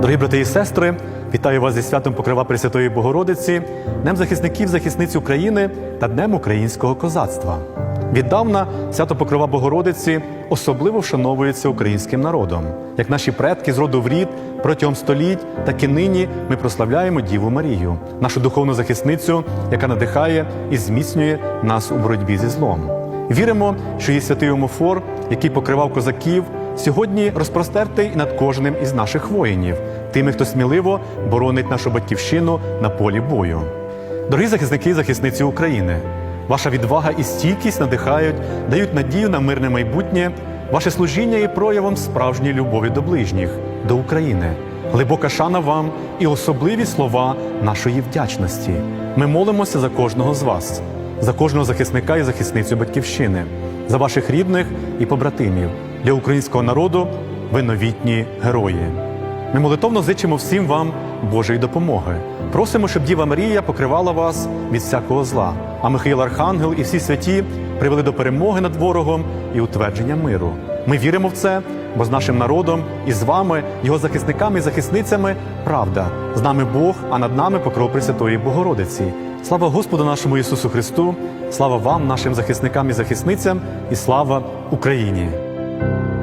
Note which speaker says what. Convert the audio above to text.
Speaker 1: Дорогі брати і сестри, вітаю вас зі святом Покрова Пресвятої Богородиці, Днем захисників захисниць України та Днем українського козацтва. Віддавна свято Покрова Богородиці особливо вшановується українським народом. Як наші предки з роду в рід протягом століть, так і нині ми прославляємо Діву Марію, нашу духовну захисницю, яка надихає і зміцнює нас у боротьбі зі злом. Віримо, що її святий омофор, який покривав козаків, сьогодні розпростертий над кожним із наших воїнів, тими, хто сміливо боронить нашу батьківщину на полі бою. Дорогі захисники і захисниці України, ваша відвага і стійкість надихають, дають надію на мирне майбутнє. Ваше служіння є проявом справжньої любові до ближніх, до України. Глибока шана вам і особливі слова нашої вдячності. Ми молимося за кожного з вас, за кожного захисника і захисницю батьківщини, за ваших рідних і побратимів. Для українського народу ви новітні герої. Ми молитовно зичимо всім вам Божої допомоги. Просимо, щоб Діва Марія покривала вас від всякого зла, а Михаїл Архангел і всі святі привели до перемоги над ворогом і утвердження миру. Ми віримо в це, бо з нашим народом і з вами, його захисниками і захисницями, правда. З нами Бог, а над нами покров Пресвятої Богородиці. Слава Господу нашому Ісусу Христу! Слава вам, нашим захисникам і захисницям, і слава Україні! you